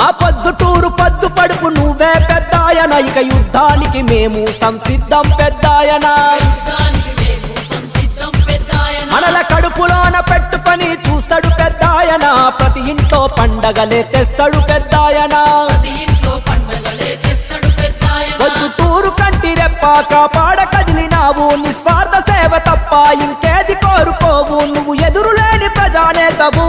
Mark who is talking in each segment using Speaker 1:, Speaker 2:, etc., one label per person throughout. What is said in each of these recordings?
Speaker 1: మా పొద్దుటూరు పద్దు పడుపు నువ్వే పెద్దాయన. ఇక యుద్ధానికి మేము సంసిద్ధం పెద్దాయన. మనల కడుపులోన పెట్టుకొని చూస్తాడు పెద్దాయన. ప్రతి ఇంట్లో పండగలే తెస్తాడు పెద్దాయన.
Speaker 2: ప్రతి ఇంట్లో పండగలే తెస్తాడు పెద్దాయన
Speaker 1: పొద్దుటూరు కంటి రెప్ప కాపాడ కదిలినావు నిస్వార్థ సేవ తప్ప ఇంకేది కోరుకోవు. నువ్వు ఎదురులేని ప్రజానేతవు.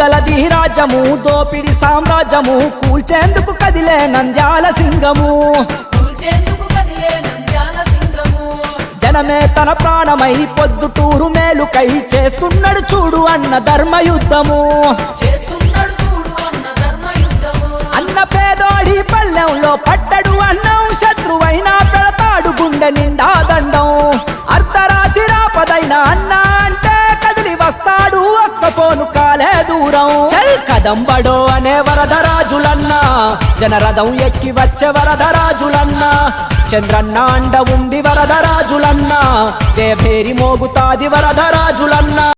Speaker 1: దొంగల ధీరాజము దోపిడి సామ్రాజ్యము కూల్చేందుకు కదిలే నంద్యాల సింగము.
Speaker 2: కూల్చేందుకు కదిలే నంద్యాల సింగము.
Speaker 1: జనమే తన ప్రాణమై పొద్దుటూరు మేలుకై చేస్తున్నాడు చూడు అన్న ధర్మయుద్ధము. జగదంబడో అనే వరదరాజులన్నా జనరథం ఎక్కి వచ్చే వరదరాజులన్నా చంద్రన్న అండ ఉంది వరదరాజులన్నా చేభేరి మోగుతాది వరదరాజులన్నా